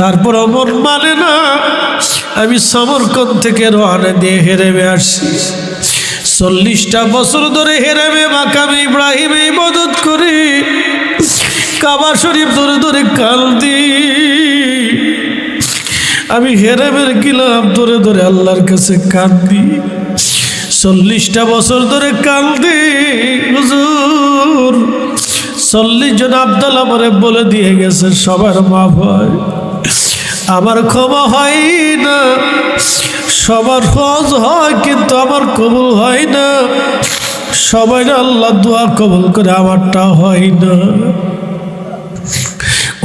তারপর মন মানে না, আমি সমরকন থেকে রওনা দিয়ে হেরেমে আসছি। চল্লিশটা বছর ধরে হেরেমে মাকামি ইব্রাহিমে ইবাদত করি, কাবা শরীফ ধরে ধরে কান্দি আমি হেরেমের গিলাম ধরে ধরে আল্লাহর কাছে কান্দি চল্লিশটা বছর ধরে কান্দি হুজুর। চল্লিশ জন আবদাল আমারে বলে দিয়ে গেছে, সবার মা ভয় আমার ক্ষমা হয় না। সবার হজ হয়, কিন্তু আমার কবুল হয় না। সবাই আল্লাহ দোয়া কবুল করে আমারটা হয় না।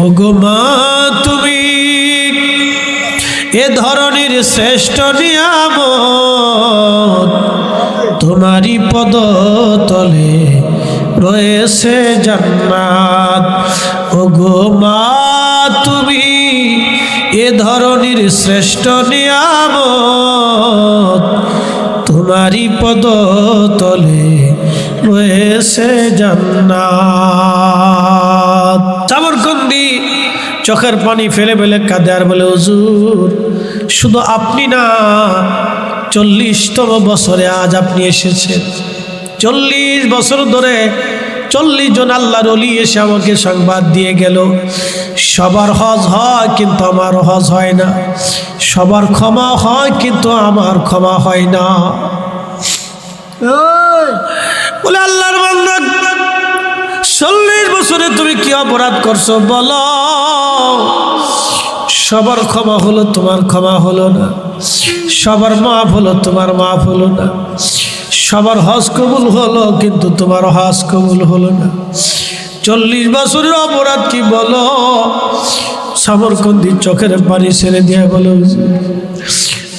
ও গো মা, তুমি এ ধরনের শ্রেষ্ঠ নিয়ামত তোমারই পদ তলে রয়েছে জান্নাত। ও গো মা, তুমি এ ধরনের শ্রেষ্ঠ নিয়ামত তোমারই পদ তলে রয়েছে জান্নাত। চামরকন্দি চোখের পানি ফেলে ফেলে কাঁদে আর বলে, হুজুর, শুধু আপনি না, চল্লিশতম বছরে আজ আপনি এসেছেন। চল্লিশ বছর ধরে চল্লিশ জন আল্লাহর অলি এসে আমাকে সংবাদ দিয়ে গেল, সবার হজ হয় কিন্তু আমার হজ হয় না, সবার ক্ষমা হয় কিন্তু আমার ক্ষমা হয় না। বলে আল্লাহর চল্লিশ বছরে তুমি কি অপরাধ করছ? বলো, সবার ক্ষমা হলো তোমার, ক্ষমা হলো না। সবার মাফ হলো তোমার মাফ হলো না। সবার হজ কবুল হলো, কিন্তু তোমার হজ কবুল হলো না। চল্লিশ বছরের অপরাধ কি বলো? সামরকন্দি চোখের পানি ছেড়ে দিয়ে বলো,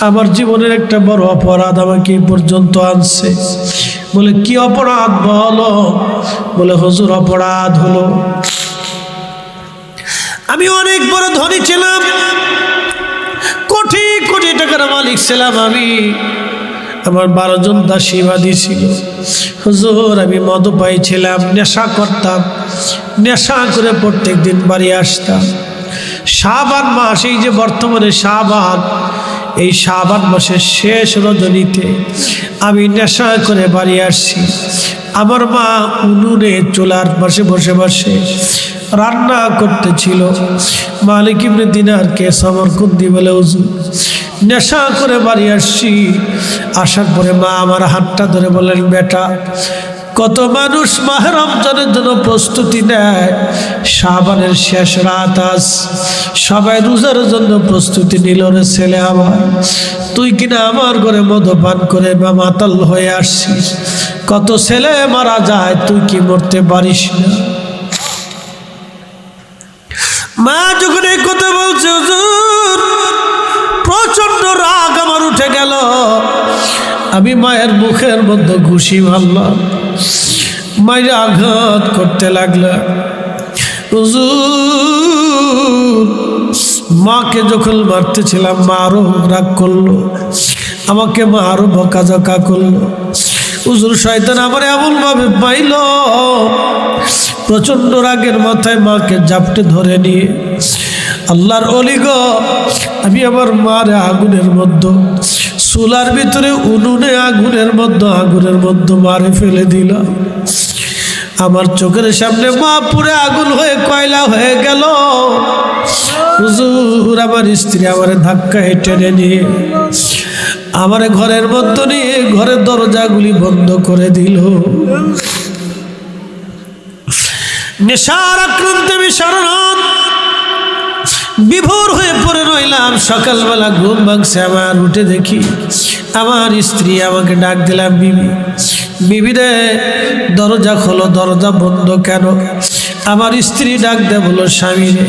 আমার জীবনের একটা বড় অপরাধ আমাকে পর্যন্ত আনছে। বলে, কি অপরাধ বলো? বলে, হজুর, অপরাধ হলো। আমি অনেক বড় ধনী ছিলাম। কোটি কোটি টাকার মালিক ছিলাম আমি। আমার বারো জন দাসীবাদী ছিল। হুজুর, আমি মদ পাইছিলাম, নেশা করতাম, নেশা করে প্রত্যেক দিন বাড়ি আসতাম। শাহবান মাস, এই যে বর্তমানে শাহবান এই শাহবান মাসের শেষ রজনীতে আমি নেশা করে বাড়ি আসছি। আমার মা উনুনে চুলার পাশে বসে বসে রান্না করতেছিল। মালিক ইবনে দিনারকে সমরকুন্দি বলে উজু নেশা করে বাড়ি আসছি। আসার পরে মা আমার হাতটা ধরে বললেন, বেটা, কত মানুষ মাহ রমজানের জন্য প্রস্তুতি নেয়। সাবানের শেষ রাত আজ। সবাই রোজার জন্য প্রস্তুতি নিল রে ছেলে আমার। তুই কিনা আমার ঘরে মদপান করে বা মাতাল হয়ে আসছিস। কত ছেলে মারা যায়, তুই কি মরতে পারিস না? মা যখন এই কথা বলছে প্রচণ্ড রাগ আমার উঠে গেল। আমি মায়ের মুখের মধ্যে ঘুষি মারলাম। মায়ের আঘাত করতে হুজুর, মাকে যখন মারতেছিলাম, মা আরও রাগ করল। আমাকে মা আরও বকাঝকা করল। হুজুর, শয়তান আমার এমনভাবে পাইল প্রচণ্ড রাগের মাথায় মাকে জাপটে ধরে নিয়ে, আল্লাহর অলিগ আমি আমার মার আগুনের মধ্যে, চুলার ভিতরে উনুনে আগুনের মধ্যে আগুনের মধ্যে মারে ফেলে দিলাম। আমার চোখের সামনে মা পুরে আগুন হয়ে কয়লা হয়ে গেল। হুজুর, আমার স্ত্রী আমার ধাক্কা টেনে নিয়ে, আমার ঘরের মধ্যে নিয়ে ঘরের দরজাগুলি বন্ধ করে দিল। নেশার আক্রান্তে বিশরণ বিভোর হয়ে পড়ে রইলাম। সকালবেলা ঘুম ভাঙছে আমার উঠে দেখি আমার স্ত্রী আমাকে ডাক দিলাম, বিবি বিবি রে, দরজা খোলো, দরজা বন্ধ কেন? আমার স্ত্রী ডাক দে বলো স্বামী রে,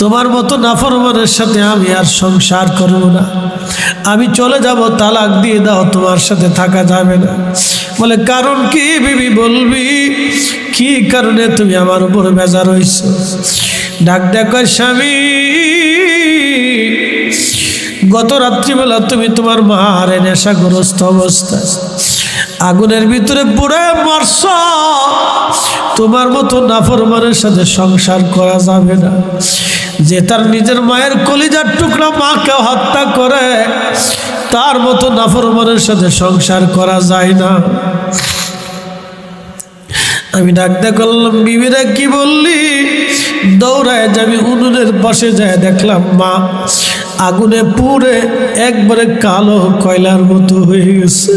তোমার মতো নাফরমানের সাথে আমি আর সংসার করব না। আমি চলে যাব, তালাক দিয়ে দাও, তোমার সাথে থাকা যাবে না। বলে, কারণ কি, বিবি, বলবি? কি কারণে তুমি আমার উপরে বেজা রইছ ডাক দেখ স্বামী, গত রাত্রিবেলা তুমি তোমার মারে নেশাগ্রস্ত অবস্থায় আগুনের ভিতরে পুরে মরছ। তোমার মতো নাফরমানের সাথে সংসার করা যাবে না। যে তার নিজের মায়ের কলিজার টুকরা মাকে হত্যা করে, তার মতো নাফরমানের সাথে সংসার করা যায় না। আমি ডাকতে করলাম, বিবিরা, কি বললি? দৌড়ায় যাবি উনুনের পাশে যায়, দেখলাম মা আগুনে পুড়ে একবারে কালো কয়লার মতো হয়ে গেছে।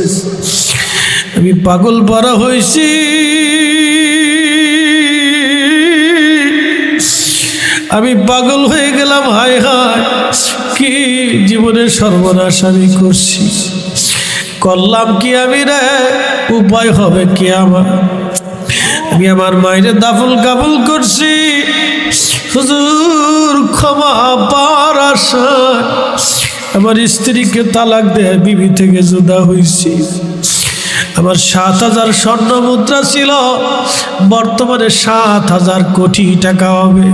আমি পাগল পরা হয়েছি আমি পাগল হয়ে গেলাম, হায় হায়, কি জীবনের সর্বনাশ আমি করছি। করলাম কি আমি রে? উপায় হবে কি আমার? আমি আমার মায়ের দাফল কাবুল করছি। হুজুর, ক্ষমা পার আমার স্ত্রীকে তালাক দেয় বিবি থেকে জুদা হয়েছি। আমার সাত হাজার স্বর্ণ মুদ্রা ছিল। বর্তমানে সাত হাজার কোটি টাকা হবে।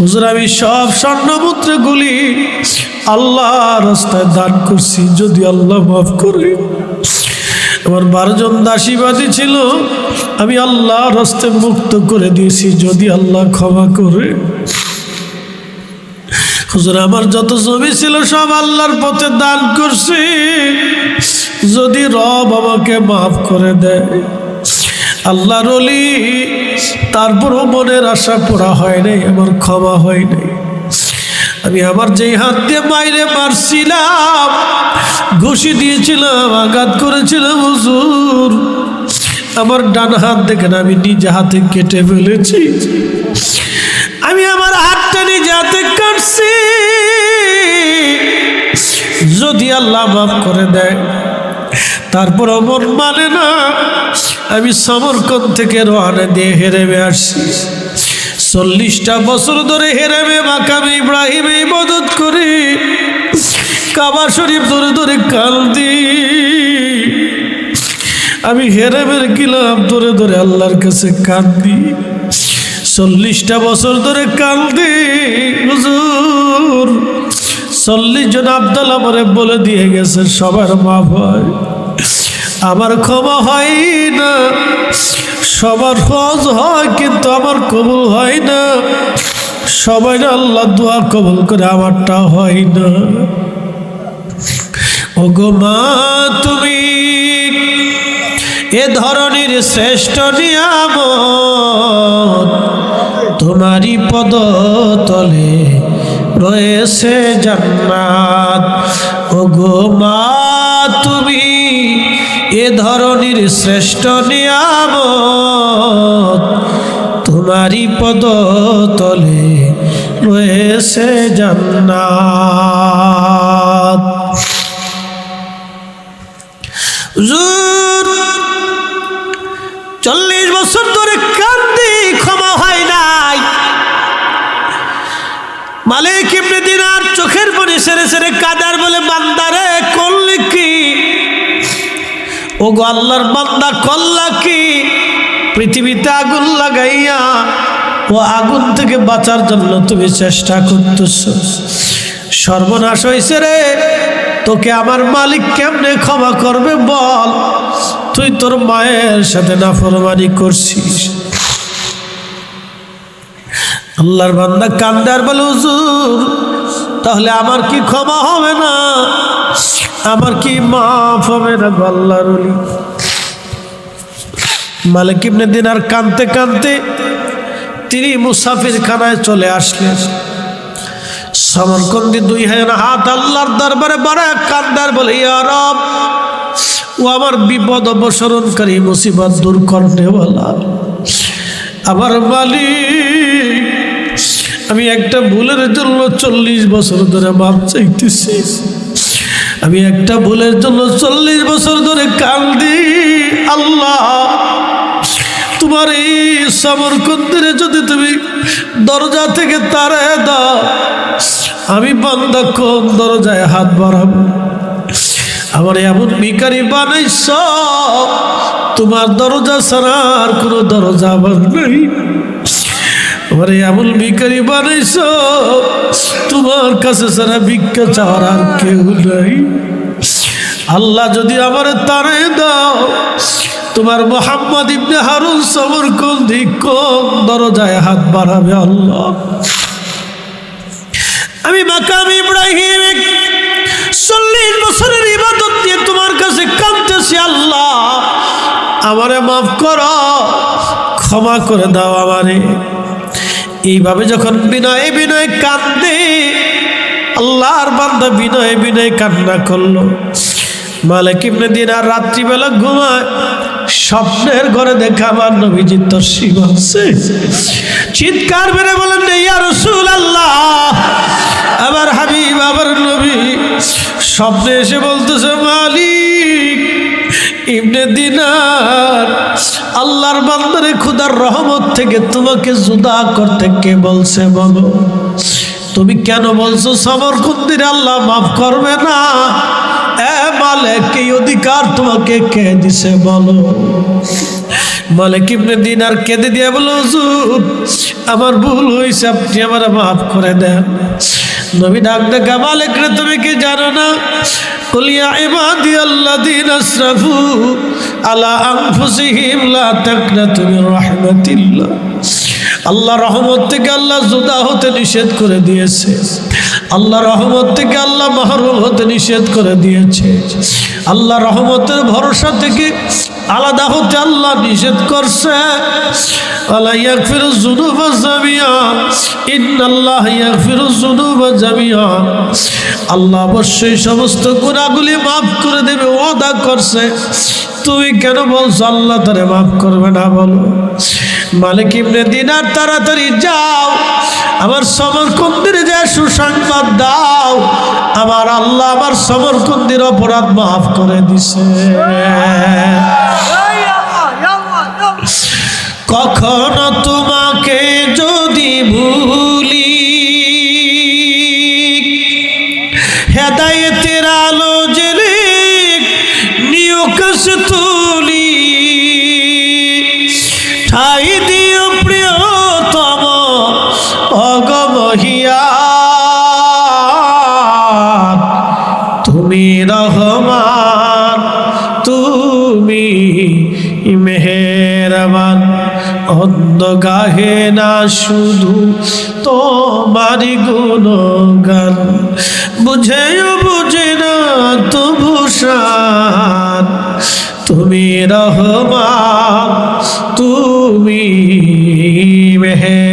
হুজুর, আমি সব স্বর্ণ মুদ্রাগুলি আল্লাহ রাস্তায় দান করছি। যদি আল্লাহ মাফ করে। আমার বারোজন দাসীবাদী ছিল, আমি আল্লাহ রাস্তে মুক্ত করে দিয়েছি, যদি আল্লাহ ক্ষমা করে। আমার যত জমি ছিল, সব আল্লাহর পথে দান করছি। যদি রব আমাকে মাফ করে দেয়, আল্লাহর অলি তারপরও মনের আশা পুরা হয় নাই, আমার ক্ষমা হয় নাই। আমি আমার যেই হাত দিয়ে বাইরে মারছিলাম, ঘুষি দিয়েছিলাম, আঘাত করেছিলাম, হুজুর। আমার ডান হাত দেখেন, আমি নিজে হাতে কেটে ফেলেছি। আমি আমার হাতটা নিজে হাতে কাটছি। যদি আল্লাহ মাফ করে দেয়, তারপর মন মানে না, আমি সমরকন থেকে রোহানে দিয়ে হেরেমে আসছি। চল্লিশটা বছর ধরে হেরেমে, মাকামে ইব্রাহিমে ইবাদত করে কাবা শরীফ ধরে ধরে কান্দি আমি হেরেমের গিলাম ধরে ধরে আল্লাহর কাছে কান্দি চল্লিশটা বছর ধরে কান্দি হুজুর। চল্লিশ জন আবদাল আমারে বলে দিয়ে গেছে, সবার মা ভয় আমার ক্ষমা হয় না। সবার হজ হয়, কিন্তু আমার কবুল হয় না। সবাই আল্লাহ, দোয়া কবুল করে আমারটা হয় না। ও গো মা, তুমি এ ধরনের শ্রেষ্ঠ নিয়াম তোমারই পদ তলে রয়েছে জান্নাত। ও গো মা ধরনের শ্রেষ্ঠ নিয়াম তোমারই পদ তলে রয়েছে জান্নাত। চল্লিশ বছর ধরে কান্দি ক্ষমা হয় নাই। মালিক ইবনে দিনার চোখের পরে সেরে সেরে কাদার বলে বান্দারে ও গো আল্লাহর বান্দা করলা কি? পৃথিবীতে আগুন লাগাইয়া ও আগুন থেকে বাঁচার জন্য তুমি চেষ্টা করতেছ। সর্বনাশ হয়েছে রে, তোকে আমার মালিক কেমনে ক্ষমা করবে বল? তুই তোর মায়ের সাথে নাফরমানি করছিস। আল্লাহর বান্দা কান্দার বলে, হুজুর, তাহলে আমার কি ক্ষমা হবে না? আমার কি মাফ হবে না গো আল্লাহর অলি মালিক ইবনে দিনার কানতে কানতে তিনি মুসাফির খানায় চলে আসলেন। সমরকন্দি দুই হাজার হাত আল্লাহর দরবারে বড় কান্দার বলে, ইয়া রব, ও আমার বিপদ অবসরণকারী মুসিবত দূর করনেওয়ালা আমার মালিক, আমি একটা ভুলের জন্য চল্লিশ বছর ধরে মাপ চাইতেছি। আমি একটা ভুলের জন্য চল্লিশ বছর ধরে কান্দি, আল্লাহ, তোমার এই সমরকন্দিরে যদি তুমি দরজা থেকে তারে দাও, আমি বান্দা কোন দরজায় হাত বাড়াবো? আমার এমন ভিকারি বানাইছ, তোমার দরজা ছাড়া আর কোনো দরজা আমার নেই। আমার এমন ভিকারি বানাইছ। তোমার কাছে ছাড়া ভিক্ষা চাওয়ার আর কেউ নাই। আল্লাহ যদি আমার তারে দাও, তোমার মোহাম্মদ ইবনে হারুন সবর কোন দিক, কোন দরজায় হাত বাড়াবে আল্লাহ। আমি মাকাম ইব্রাহিম, চল্লিশ বছরের ইবাদত দিয়ে তোমার কাছে কাঁদতেছি আল্লাহ। আমারে মাফ করো, ক্ষমা করে দাও আমারে। এইভাবে যখন বিনয় বিনয় কান্দে আল্লাহর বান্দা বিনয় বিনয় কান্না করল। মালিক ইবনে দিনার রাত্রিবেলা ঘুমায়, স্বপ্নের ঘরে দেখা আমার নবীজির তসিব আছে চিৎকার মেরে বলেন ইয়া রসুল আল্লাহ আবার হাবিব আবার নবী। স্বপ্নে এসে বলতেছে, মালিক ইবনে দিনার। আল্লাহর বান্দারে খুদার রহমত থেকে তোমাকে জুদা করতে কে বলছে বলো তুমি কেন বলছো সবর কুন্দির আল্লাহ মাফ করবে না? এ মালিক এই অধিকার তোমাকে কে দিছে বলো? মালিক ইবনে দিনার কেঁদে দিয়ে বলো, হুজুর, আমার ভুল হয়েছে আপনি আমার মাফ করে দেন। নবী ডাক ডাকা, মালিক রে, তুমি কি জানো না? কুলিয়া ইবাদি আল্লাযীনা আসরাফু আলা আনফুসিহিম লা তাকনাতু মির রাহমাতিল্লাহ। আল্লাহ রহমত থেকে আল্লাহ জুদা হতে নিষেধ করে দিয়েছে। আল্লাহ রহমত থেকে আল্লাহ মাহরুম হতে নিষেধ করে দিয়েছে। আল্লাহ রহমতের ভরসা থেকে আলাদা হতে আল্লাহ নিষেধ করছে। আল্লাহ অবশ্যই সমস্ত গুনাহগুলি মাফ করে দেবে, ওয়াদা করছে। তুমি কেন বলছো আল্লাহ তারে মাফ করবে না বলো? মালিক ইবনে দিনার, তাড়াতাড়ি যাও। আমার সমরকুন্দির যে সুসংবাদ দাও, আমার আল্লাহ আমার সমরকুন্দির অপরাধ মাফ করে দিছে। কখনো তোমাকে গাহে না শুধু তোমারি গুণগান। বুঝেও বুঝে না তবু ভূষণ তুমি রহমান তুমি মেহের।